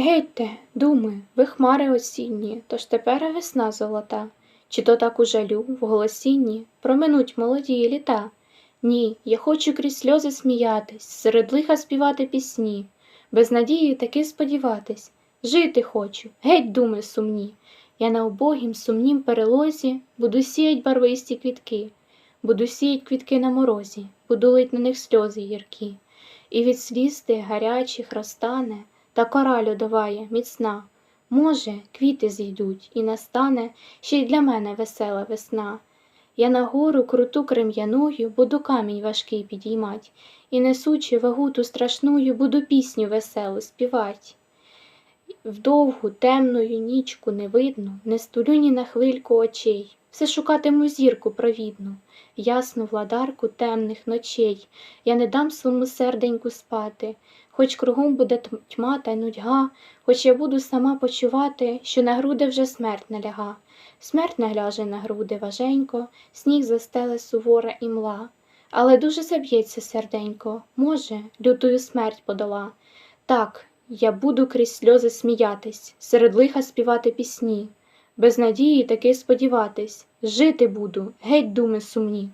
Гетьте, думи, ви хмари осінні, тож тепер весна золота. Чи то так у жалю, в голосінні проминуть молоді літа? Ні, я хочу крізь сльози сміятись, серед лиха співати пісні, без надії таки сподіватись, жити хочу, геть думи сумні. Я на убогім сумнім перелозі буду сіять барвисті квітки, буду сіять квітки на морозі, буду лить на них сльози гіркі. І від сліз гарячих розтане та кора льодовая міцна. Може, квіти зійдуть, і настане ще й для мене весела весна. Я на гору круту крем'яною буду камінь важкий підіймать, і несучи вагу ту страшную, буду пісню веселу співать. В довгу темною нічку не видно, не стулю ні на хвильку очей, все шукатиму зірку провідну, ясну владарку темних ночей. Я не дам своєму серденьку спати, хоч кругом буде тьма та нудьга, хоч я буду сама почувати, що на груди вже смерть наляга. Смерть нагляже на груди важенько, сніг застеле сувора і мла. Але дуже заб'ється серденько, може, лютою смерть подола. Так, я буду крізь сльози сміятись, серед лиха співати пісні, без надії таки сподіватись, жити буду, геть думи сумні.